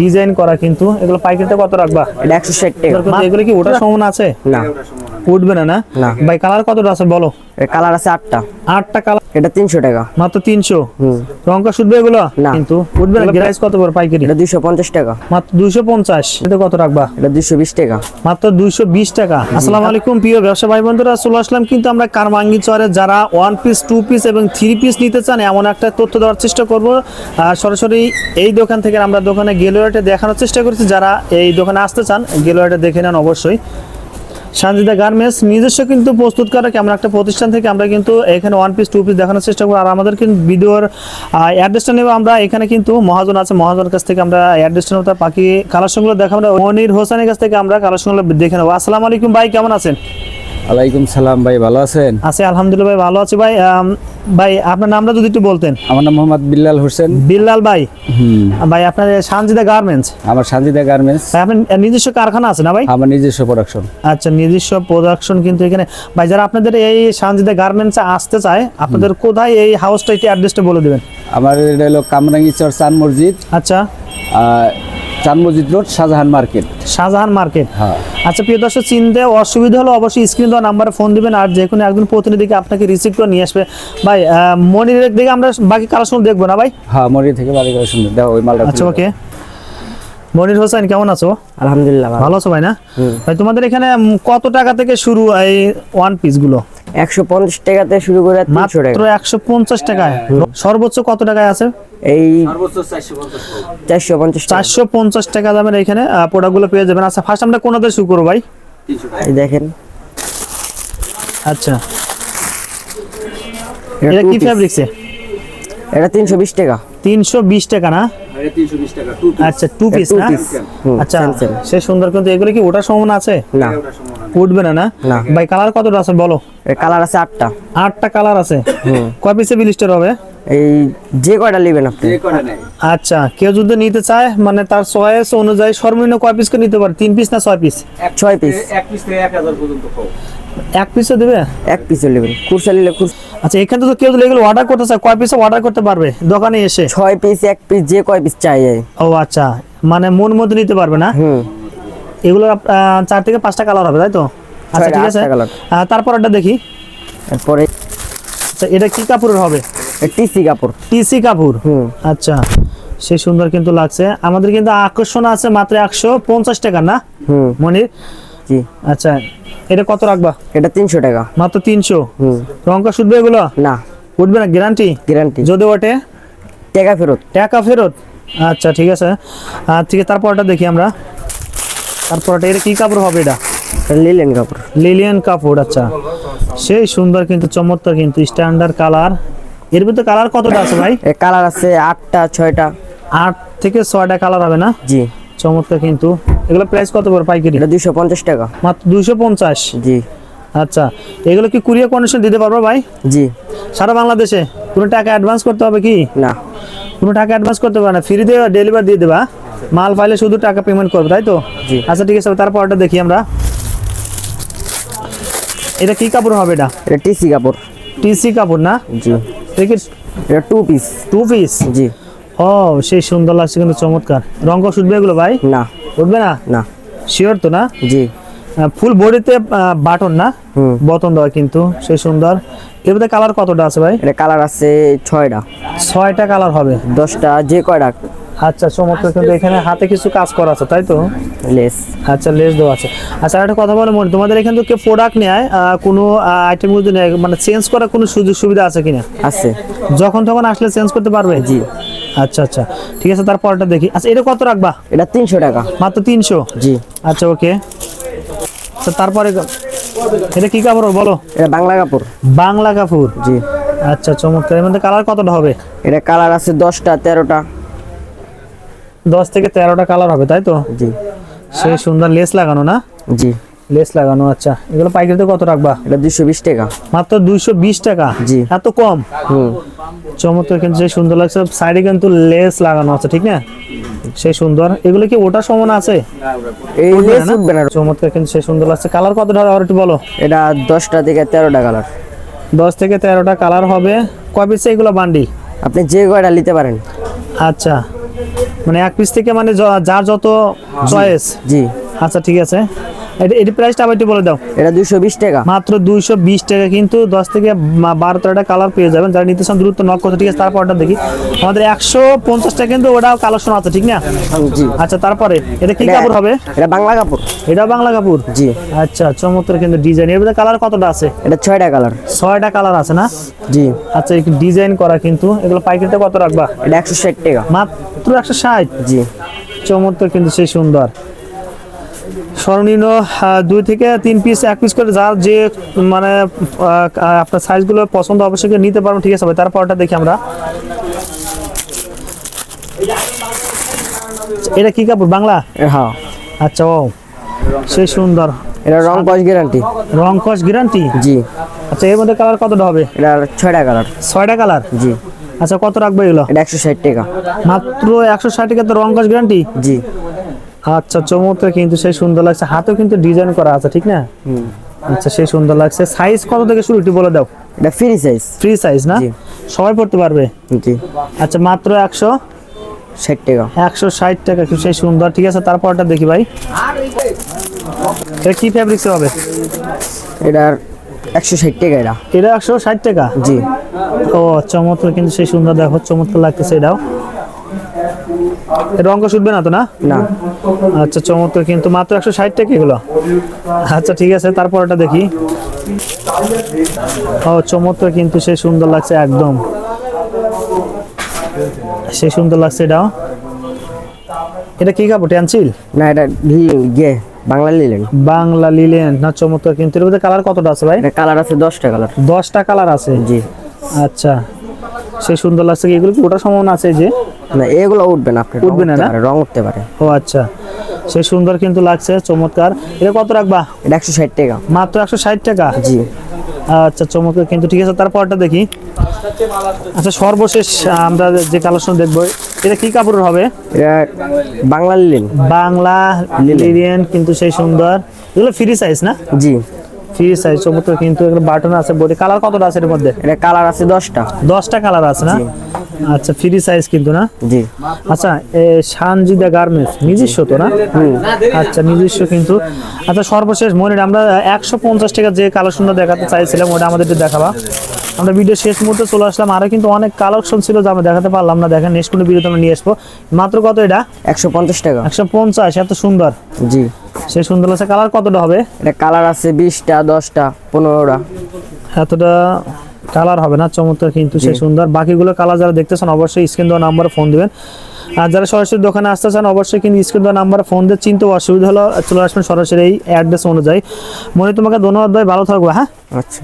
Design করা কিন্তু এগুলো পাইকারিতে কত রাখবা? এটা একশো ষাট টাকা। কিন্তু এগুলো কি ওটা সমান আছে? না। উঠবে না না। ভাই কালার কতটা আছে বলো? কালার আছে আটটা। আটটা কালার এটা তিনশো টাকা। মাত্র তিনশো? রঙকা শুধবে এগুলো? না। কিন্তু উঠবে না প্রাইস কত করে পাইকারি? এটা দুইশো পঞ্চাশ টাকা। মাত্র দুইশো পঞ্চাশ। এটা কত রাখবা? এটা দুইশো বিশ টাকা। মাত্র দুইশো বিশ টাকা। আসসালামু আলাইকুম প্রিয় ব্যবসা ভাই বন্ধুরা চলে আসলাম কিন্তু আমরা কারমাঙ্গি চরে। যারা ওয়ান পিস টু পিস এবং থ্রি পিস নিতে চান এমন একটা তথ্য দেওয়ার চেষ্টা করব। আর সরাসরি এই দোকান থেকে আমরা দোকানে গেলোয়াটে দেখানোর চেষ্টা করছি। যারা এই দোকানে আসতে চান গেলোয়াটে দেখে নেন অবশ্যই। সঞ্জিতা গার্মেন্টস নিজস্ব কিন্তু প্রস্তুত করা কেমন একটা প্রতিষ্ঠান থেকে আমরা কিন্তু এখানে ওয়ান পিস টু পিস দেখানোর চেষ্টা করি আর আমাদের কিন্তু ভিডিওর অ্যাড্রেসটা নেব আমরা। এখানে কিন্তু মহাজন আছে, মহাজনের কাছ থেকে আমরা অ্যাড্রেসটা নেব। তার বাকি কালেকশনগুলো দেখাবো মনির হোসেনের কাছ থেকে আমরা কালেকশনগুলো দেখে নেব। আসসালামু আলাইকুম ভাই, কেমন আছেন? ওয়ালাইকুম সালাম ভাই ভালো আছেন? আছি আলহামদুলিল্লাহ ভাই ভালো আছি ভাই। ভাই আপনার নামটা যদি একটু বলতেন। আমার নাম মোহাম্মদ বিল্লাল হোসেন। বিল্লাল ভাই। হুম। ভাই আপনার সানজিদা গার্মেন্টস? আমার সানজিদা গার্মেন্টস। ভাই আপনার নিজস্ব কারখানা আছে না ভাই? আমার নিজস্ব প্রোডাকশন আচ্ছা নিজস্ব প্রোডাকশন কিন্তু এখানে। ভাই যারা আপনাদের এই সানজিদা গার্মেন্টসে আসতে চায় আপনাদের কোথায় এই হাউসটা একটি অ্যাড্রেসটা বলে দেবেন? আমার এটা হলো কামরাঙ্গি চর চান মসজিদ। আচ্ছা। Chan Masjid road Shahjahan market. Shahjahan market. হ্যাঁ। আচ্ছা প্রিয় দর্শক চিনতে অসুবিধা হলে অবশ্যই স্ক্রিন দেওয়া নাম্বারে ফোন দিবেন আর যে কোনো একজন প্রতিনিধিকে আপনাকে রিসিভ করে নিয়ে আসবে। ভাই মনিরের দিকে আমরা বাকি কালেকশন দেখব না ভাই? হ্যাঁ মরি থেকে করে শুনবে দেখো ওই মালটা আচ্ছা ওকে মনির হোসেন কেমন আছো? আলহামদুলিল্লাহ ভালো। আছো ভাই না? ভাই তোমাদের এখানে কত টাকা থেকে শুরু এই ওয়ান পিসগুলো? একশো পঞ্চাশ টাকাতে শুরু করে তিনশো মাত্র টাকা একশো পঞ্চাশ টাকায়। সর্বোচ্চ কত টাকায় আছে? এই চারশো পঞ্চাশ চারশো পঞ্চাশ টাকা। দামের এখানে প্রোডাক্টগুলো পেয়ে যাবেন। আচ্ছা ফার্স্ট আমরা কোনাতে শুরু করব ভাই? এই দেখেন। আচ্ছা। এটা কি। ফ্যাব্রিক্সে এটা তিনশো বিশ টাকা। তিনশো বিশ টাকা না? আচ্ছা টু পিস না। আচ্ছা। সে সুন্দর কিন্তু। এগুলো কি ওটার সম্ভাবনা আছে? না। উঠবে না না? না। ভাই কালার কতটা আছে বলো? কালার আছে আটটা। আটটা কালার আছে। হুম। কয় পিসে বিলিস্টার হবে? এই যে কয়টা নেবেন আপনি? আচ্ছা কেউ যদি নিতে চায় মানে তার চয়েস অনুযায়ী সর্বনিম্ন কয় পিস করে নিতে পারে? তিন পিস না ছয় পিস ছয় পিস এক পিসে দেবে? এক পিসও নেবেন। কুরসা নিলে কুরসা আচ্ছা এখানে তো কেউ যদি এগুলো অর্ডার করতে চায় কয় পিসে অর্ডার করতে পারবে? দোকানে এসে? ছয় পিস এক পিস যে কয় পিস চাই ও আচ্ছা। মানে মন মতো নিতে পারবে না? এগুলো চার থেকে পাঁচটা কালার হবে তাই তো? আচ্ছা ঠিক আছে। তারপর একটা দেখি। তারপরে আচ্ছা এটা কি কাপড়ের হবে? টিসি কাপড়। টিসি কাপড়? হুম। আচ্ছা সে সুন্দর কিন্তু লাগছে। আমাদের কিন্তু আকর্ষণ আছে মাত্র একশো পঞ্চাশ টাকা না? হুম। মনির? জি। আচ্ছা এটা কত রাখবা? এটা তিনশো টাকা। মাত্র তিনশো? হুম। রঙকা শুধবে এগুলো? না। উঠবে না গ্যারান্টি গ্যারান্টি যদি ওঠে? টাকা ফেরত। টাকা ফেরত? আচ্ছা ঠিক আছে। আর ঠিক আছে তারপরটা দেখি আমরা। তারপরটা এটা কি কাপড় হবে এটা? লিলেন কাপড়। লিলিয়ান কাপড় আচ্ছা। সেই সুন্দর কিন্তু চমৎকার কিন্তু স্ট্যান্ডার্ড কালার এর ভিতরে কালার কতটা আছে ভাই? কালার আছে আটটা ছয়টা। আট থেকে ছয়টা কালার হবে না? জি। চমৎকার কিন্তু। এগুলো প্রাইস কত করে পাইকারি? এটা দুইশো পঞ্চাশ টাকা। মাত্র দুইশো পঞ্চাশ? জি। আচ্ছা এগুলো কি কুরিয়ার কন্ডিশন দিতে পারব ভাই? জি। সারা বাংলাদেশে? কোনো টাকা অ্যাডভান্স করতে হবে কি? না। কোনো টাকা অ্যাডভান্স করতে পারে না। ফ্রি দিয়ে ডেলিভারি দিয়ে দেবা। মাল পাইলে শুধু টাকা পেমেন্ট করবে তাই তো? জি। আচ্ছা ঠিক আছে তারপরটা দেখি আমরা। এটা কি কাপড় হবে এটা? এটা টিসি কাপড়। টিসি কাপড় না? জি। এটা টু পিস টু পিস জি। ও সেই সুন্দর লাগছে কিন্তু চমৎকার। রঙ এগুলো ভাই? না। উঠবে না? না। শিওর তো না? জি। ফুল বডিতে বাটন না? বতন দেওয়া কিন্তু সেই সুন্দর। এর মধ্যে কালার কতটা আছে ভাই? এটা কালার আছে ছয়টা। ছয়টা কালার হবে। দশটা যে কয়টা আচ্ছা চমৎকার কিন্তু এখানে হাতে কিছু কাজ করা আছে তাই তো? লেস। আচ্ছা লেস দেওয়া আছে। আচ্ছা একটা কথা বলে মনে তোমাদের এখান থেকে প্রোডাক্ট নেয় কোনো আইটেম যদি নেয় মানে চেঞ্জ করার কোনো সুযোগ সুবিধা আছে কিনা? আছে। যখন তখন আসলে চেঞ্জ করতে পারবে? জি। আচ্ছা আচ্ছা। ঠিক আছে তারপরটা দেখি। আচ্ছা এটা কত রাখবা? এটা তিনশো টাকা। মাত্র তিনশো? জি। আচ্ছা ওকে। আচ্ছা তারপরে এটা কি কাপড় বলো? এটা বাংলা কাপড়। বাংলা কাপড়? জি। আচ্ছা চমৎকার। এর মধ্যে কালার কতটা হবে? এটা কালার আছে দশটা তেরোটা। দশ থেকে তেরোটা কালার হবে তাই তো? জি। সেই সুন্দর লেস লাগানো না? জি। লেস লাগানো আচ্ছা। এগুলো পাইকারিতে কত রাখবা? এটা দুইশো বিশ টাকা। মাত্র দুইশো বিশ টাকা? জি। এত কম? হুম। চমৎকার কিন্তু সেই সুন্দর লাগছে। সাইডে কিন্তু লেস লাগানো আছে ঠিক না? সেই সুন্দর। এগুলো কি ওটার সমান আছে? এই লেস? উঠবে না। চমৎকার কিন্তু সেই সুন্দর লাগছে। কালার কতটা আর একটু বলো। এটা দশটা থেকে তেরোটা কালার দশ থেকে তেরোটা কালার হবে। কয় পিসে এগুলো বান্ডি আপনি যে কয়টা নিতে পারেন। আচ্ছা। মানে এক পিস থেকে মানে যার যত চয়েস জি। আচ্ছা ঠিক আছে। এটা এটি প্রাইসটা আবার একটু বলে দাও। এটা দুশো বিশ টাকা। মাত্র দুইশো বিশ টাকা কিন্তু দশ থেকে মা- বারো তেরোটা কালার পেয়ে যাবেন। যারা নিতে চান দ্রুত নক করতে ঠিক আছে দেখি। আমাদের কিন্তু ওটাও কালেকশন আছে ঠিক না? জি। আচ্ছা তারপরে এটা কি কাপড় হবে? এটা বাংলা কাপড়। এটা বাংলা কাপড়? জি। আচ্ছা চমৎকার কিন্তু ডিজাইন এর মধ্যে কালার কতটা আছে? এটা ছয়টা কালার ছয়টা কালার আছে না? জি। আচ্ছা একটু ডিজাইন করা কিন্তু। এগুলো পাইকারিতে কত রাখবা? এটা একশো ষাট টাকা। মাত্র একশো ষাট। জি। চমৎকার কিন্তু সেই সুন্দর। সর্বনিম্ন দুই থেকে তিন পিস এক পিস করে যার যে মানে আপনার সাইজগুলো পছন্দ অবশ্যই নিতে পারবেন ঠিক আছে ভাই। তারপরটা দেখি আমরা। এটা কি কাপড়? বাংলা? হ্যাঁ। আচ্ছা ও। সেই সুন্দর। এটা রং কস গ্যারান্টি রং কস গ্যারান্টি জি। আচ্ছা এর মধ্যে কালার কতটা হবে? এটা ছয়টা কালার ছয়টা কালার জি। আচ্ছা কত রাখবে এগুলো? এটা একশো ষাট টাকা। মাত্র একশো ষাট টাকা তো রং কস গ্যারান্টি জি। আচ্ছা চমৎকার কিন্তু সেই সুন্দর লাগছে। হাতেও কিন্তু ডিজাইন করা আছে ঠিক না? হুম। আচ্ছা সেই সুন্দর লাগছে। সাইজ কত থেকে শুরু একটু বলে দাও। এটা ফ্রি সাইজ ফ্রি সাইজ না? সবাই পড়তে পারবে? জি। আচ্ছা মাত্র একশো ষাট টাকা। একশো ষাট টাকা কিন্তু সেই সুন্দর। ঠিক আছে তারপরটা দেখি ভাই। এটা কি ফ্যাব্রিক্সের হবে? এটার একশো ষাট টাকা এটা এটা একশো ষাট টাকা? জি। ও চমৎকার কিন্তু সেই সুন্দর দেখো চমৎকার লাগতেছে এটাও। এটা শুটবে না তো না? না। আচ্ছা চমৎকার কিন্তু মাত্র একশো ষাট টাকা এগুলো। আচ্ছা ঠিক আছে তারপরটা দেখি। ও চমৎকার কিন্তু সে সুন্দর লাগছে একদম। সে সুন্দর লাগছে এটাও। এটা কি কাপড় ট্যানসিল না এটা লিলেন গে বাংলা লিলেন। বাংলা লিলেন না চমৎকার কিন্তু। এর মধ্যে কালার কতটা আছে ভাই? কালার আছে দশটা কালার। দশটা কালার আছে? জি। আচ্ছা। সে সুন্দর লাগছে এগুলো কি ওটার সম্ভাবনা আছে যে? না এগুলো উঠবে না আপনি উঠবে না, না? রং উঠতে পারে। ও আচ্ছা। সে সুন্দর কিন্তু লাগছে চমৎকার। এটা কত রাখবা? এটা একশো ষাট টাকা। মাত্র একশো ষাট টাকা? জি। আচ্ছা চমৎকার কিন্তু। ঠিক আছে তারপরটা দেখি। আচ্ছা সর্বশেষ আমরা যে কালেকশন দেখব এটা কি কাপড়ের হবে? এটা বাংলা লিলেন বাংলা লিলিয়ান কিন্তু সেই সুন্দর। এগুলো ফ্রি সাইজ না? জি। ফ্রি সাইজ চমৎকার কিন্তু এগুলো বাটন আছে বডি কালার কতটা আছে এর মধ্যে? এটা কালার আছে দশটা। দশটা কালার আছে না? আচ্ছা ফ্রি সাইজ কিন্তু না? জি। আচ্ছা এ সানজিদা গার্মেন্টস নিজস্ব তো না? আচ্ছা নিজস্ব কিন্তু। আচ্ছা সর্বশেষ মনির আমরা একশো পঞ্চাশ টাকা যে কালেকশনটা দেখাতে চাইছিলাম ওটা আমাদের দেখাবা। আমরা ভিডিও শেষ মুহূর্তে চলে আসলাম। আরও কিন্তু অনেক কালেকশন ছিল যা আমরা দেখাতে পারলাম না। দেখেন নেক্সট কোনো ভিডিও আমরা নিয়ে আসব। মাত্র কত এটা? একশো পঞ্চাশ টাকা। একশো পঞ্চাশ এত সুন্দর। জি। সেই সুন্দর আছে। কালার কতটা হবে? এটা কালার আছে বিশটা দশটা পনেরোটা। এতটা কালার হবে না চমৎকার কিন্তু সেই সুন্দর। বাকিগুলো কালার যারা দেখতেছেন অবশ্যই স্ক্রিন দেওয়া নাম্বারে ফোন দিবেন। আর যারা সরাসরি দোকানে আসতে চান অবশ্যই কিন্তু স্ক্রিন দেওয়া নাম্বারে ফোন দিয়ে চিনতে অসুবিধা হলো চলে আসবেন সরাসরি এই অ্যাড্রেস অনুযায়ী। মনে তোমাকে ধন্যবাদ ভাই ভালো থাকব হ্যাঁ? আচ্ছা।